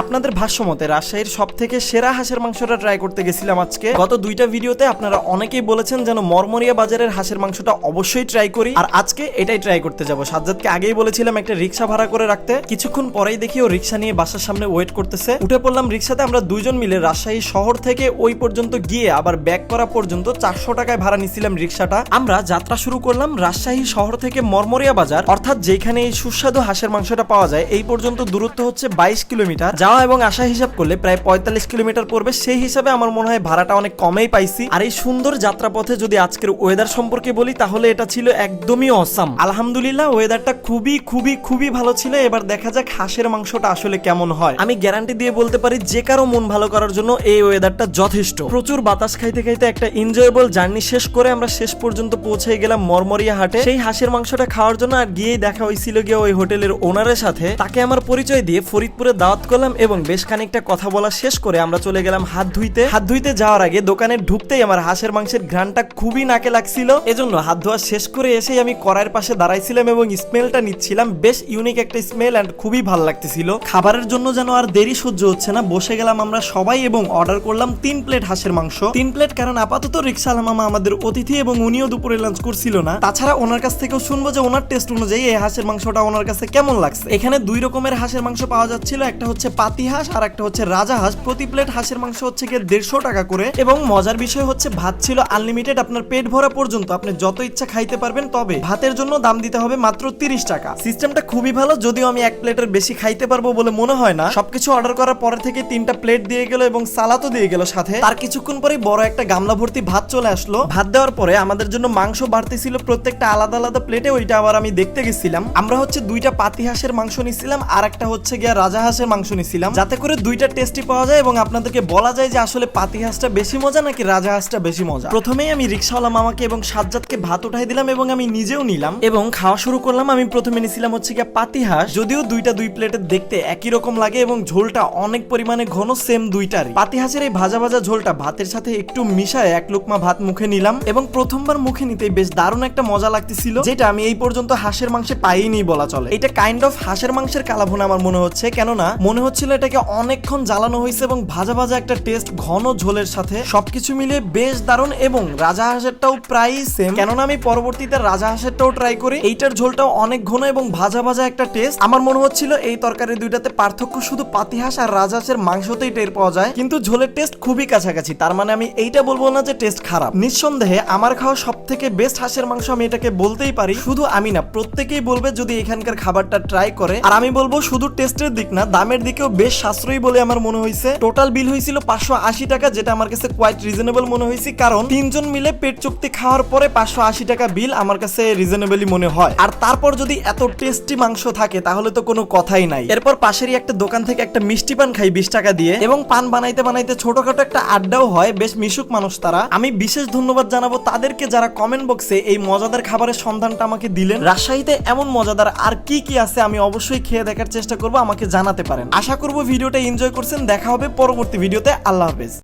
আপনাদের ভাষ্যমতে রাজশাহীর সব থেকে সেরা হাঁসের মাংসটা ট্রাই করতে গেছিলাম আজকে। গত দুইটা ভিডিওতে আপনারা অনেকেই বলেছেন যেন মরমরিয়া বাজারের হাঁসের মাংসটা অবশ্যই ট্রাই করি। আর আজকে এটাই ট্রাই করতে যাব। সাজ্জাদকে আগেই বলেছিলাম একটা রিক্সা ভাড়া করে রাখতে। কিছুক্ষণ পরেই দেখি ও রিক্সা নিয়ে বাসার সামনে ওয়েট করতেছে। উঠে পড়লাম রিক্সাতে, আমরা দুইজন মিলে রাজশাহী শহর থেকে ওই পর্যন্ত গিয়ে আবার ব্যাক করা পর্যন্ত চারশো টাকায় ভাড়া নিছিলাম রিক্সাটা। আমরা যাত্রা শুরু করলাম রাজশাহী শহর থেকে মরমরিয়া বাজার। অর্থাৎ যেখানে এই সুস্বাদু হাঁসের মাংসটা পাওয়া যায়, এই পর্যন্ত দূরত্ব হচ্ছে বাইশ কিলোমিটার। যাওয়া এবং আসা হিসাব করলে প্রায় পঁয়তাল্লিশ কিলোমিটার পড়বে। সেই হিসাবে আমার মনে হয় ভাড়াটা অনেক কমেই পাইছি। আর এই সুন্দর যাত্রাপথে যদি আজকের ওয়েদার সম্পর্কে বলি, তাহলে এটা ছিল একদমই অসাম আলহামদুলিল্লাহ ওয়েদারটা খুবই খুবই খুবই ভালো ছিল। এবার দেখা যাক হাঁসের মাংসটা আসলে কেমন হয়। আমি গ্যারান্টি দিয়ে বলতে পারি, যে কারও মন ভালো করার জন্য এই ওয়েদারটা যথেষ্ট। প্রচুর বাতাস খাইতে খাইতে একটা এনজয়েবল জার্নি শেষ করে আমরা শেষ পর্যন্ত পৌঁছে গেলাম মরমরিয়া হাটে। সেই হাঁসের মাংসটা খাওয়ার জন্য আর গিয়েই দেখা হয়েছিল গিয়ে ওই হোটেলের ওনারের সাথে। তাকে আমার পরিচয় দিয়ে ফরিদপুরে দাওয়াত করলাম এবং বেশ খানিকটা কথা বলা শেষ করে আমরা চলে গেলাম হাত ধুইতে। হাত ধুইতে যাওয়ার আগে দোকানে ঢুকতেই আমার হাঁসের মাংসের ঘ্রাণটা খুবই নাকে লাগছিল। এজন্য হাত ধোয়া শেষ করে এসেই আমি কড়াইয়ের পাশে দাঁড়াইছিলাম এবং স্মেলটা নিচ্ছিলাম। বেশ ইউনিক একটা স্মেল অ্যান্ড খুবই ভালো লাগতেছিল। খাবারের জন্য যেন আর দেরি সহ্য হচ্ছে না, বসে গেলাম আমরা সবাই এবং অর্ডার করলাম তিন প্লেট হাঁসের মাংস। তিন প্লেট কারণ আপাতত রিক্সাল মামা আমাদের অতিথি এবং উনিও দুপুরে লাঞ্চ করছিল না। তাছাড়া ওনার কাছ থেকেও শুনব যে ওনার টেস্ট অনুযায়ী এই হাঁসের মাংসটা ওনার কাছে কেমন লাগছে। এখানে দুই রকমের হাঁসের মাংস পাওয়া যাচ্ছিল, একটা হচ্ছে পাতি হাঁস আর একটা হচ্ছে রাজা হাঁস। প্রতি প্লেট হাঁসের মাংস হচ্ছে গিয়ে দেড়শো টাকা করে। এবং মজার বিষয় হচ্ছে, ভাত ছিল আনলিমিটেড আপনার পেট ভরা পর্যন্ত। আপনি যত ইচ্ছা খাইতে পারবেন তবে ভাতের জন্য দাম দিতে হবে মাত্র তিরিশ টাকা। সিস্টেমটা খুবই ভালো, যদিও আমি এক প্লেটের বেশি খাইতে পারব বলে মনে হয় না। সবকিছু অর্ডার করার পরে থেকে তিনটা প্লেট দিয়ে গেল এবং সালাতও দিয়ে গেল সাথে। তার কিছুক্ষণ পরে বড় একটা গামলা ভর্তি ভাত চলে আসলো। ভাত দেওয়ার পরে আমাদের জন্য মাংস বাড়তি ছিল প্রত্যেকটা আলাদা আলাদা প্লেটে ওইটা আবার আমি দেখতে গেছিলাম। আমরা হচ্ছে দুইটা পাতি হাঁসের মাংস নিছিলাম, আর একটা হচ্ছে গিয়া রাজা হাঁসের মাংস নিছিলাম। যাতে করে দুইটা টেস্টি পাওয়া যায় এবং আপনাদেরকে বলা যায় যে আসলে পাতি হাঁসটা বেশি মজা নাকি রাজা হাঁসটা বেশি মজা। প্রথমেই আমি রিক্সাওয়ালা মামাকে এবং সাজ্জাদকে ভাত উঠাই দিলাম এবং আমি নিজেও নিলাম এবং খাওয়া শুরু করলাম। আমি প্রথমে নিছিলাম হচ্ছে গিয়া পাতি হাঁস। যদিও দুইটা দুই প্লেটে দেখতে একই রকম লাগে এবং ঝোলটা অনেক পরিমাণে ঘন, সেম দুইটারই। পাতি হাঁসের এই ভাজা ভাজা ঝোলটা ভাতের সাথে একটু মিশায় এক লোকমা ভাত মুখে নিলাম এবং প্রথমবার মুখে নিতে বেশ দারুণ একটা মজা লাগতেছিল, যেটা আমি এই পর্যন্ত হাঁসের মাংসে পাইনি বলা চলে। এটা কাইন্ড অফ হাঁসের মাংসের কালাভুনা আমার মনে হচ্ছে। কেননা মনে হচ্ছিল এটাকে অনেকক্ষণ জ্বালানো হয়েছে এবং ভাজা ভাজা একটা টেস্ট ঘন ঝোলের সাথে সবকিছু মিলে বেশ দারুণ এবং রাজা হাঁসেরটাও প্রায় সেম কেননা আমি পরবর্তীতে রাজা হাঁসেরটাও ট্রাই করি। এইটার ঝোলটাও অনেক ঘন এবং ভাজা ভাজা একটা টেস্ট আমার মনে হচ্ছিল এই তরকারি দুইটাতে পার্থক্য শুধু পাতি হাঁস আর রাজা হাঁসের মাংসতেই টের পাওয়া যায়। কিন্তু ঝোলের টেস্ট খুবই কাছাকাছি। তার মানে আমি এইটা বলব না যে টেস্ট খারাপ। নিঃসন্দেহে আমার খাওয়া সব থেকে বেস্ট হাঁসের মাংস আমি এটাকে বলতেই পারি। শুধু আমি না, প্রত্যেকেই বলবে যদি এখানকার খাবারটা ট্রাই করে। আর আমি বলব শুধু টেস্টের দিক না, দামের দিকেও বেশ সাশ্রয়ী বলে আমার মনে হয়েছে। টোটাল বিল হয়েছিল পাঁচশো আশি টাকা, যেটা আমার কাছে কোয়াইট রিজনেবল মনে হয়েছে, কারণ তিনজন মিলে পেট চুক্তি খাওয়ার পরে পাঁচশো আশি টাকা বিল আমার কাছে রিজনেবলই মনে হয়। আর তারপর যদি এত টেস্টি মাংস থাকে, তাহলে তো কোনো কথাই নাই। এরপর পাশেরই একটা দোকান থেকে একটা মিষ্টি পান খাই বিশ টাকা দিয়ে, এবং পান বানাইতে বানাইতে ছোটখাটো একটা আড্ডাও হয়, বেশ মিশুক মানুষ তারা। আমি বিশেষ ধন্যবাদ জানাব তাদেরকে যারা কমেন্ট বক্সে এই মজাদার খাবারের সন্ধানটা আমাকে দিলেন। রাজশাহীতে এমন মজাদার আর কি কি আছে, আমি অবশ্যই খেয়ে দেখার চেষ্টা করব, আমাকে জানাতে পারেন। আশা করব ভিডিওটা এনজয় করছেন। দেখা হবে পরবর্তী ভিডিওতে। আল্লাহ হাফেজ।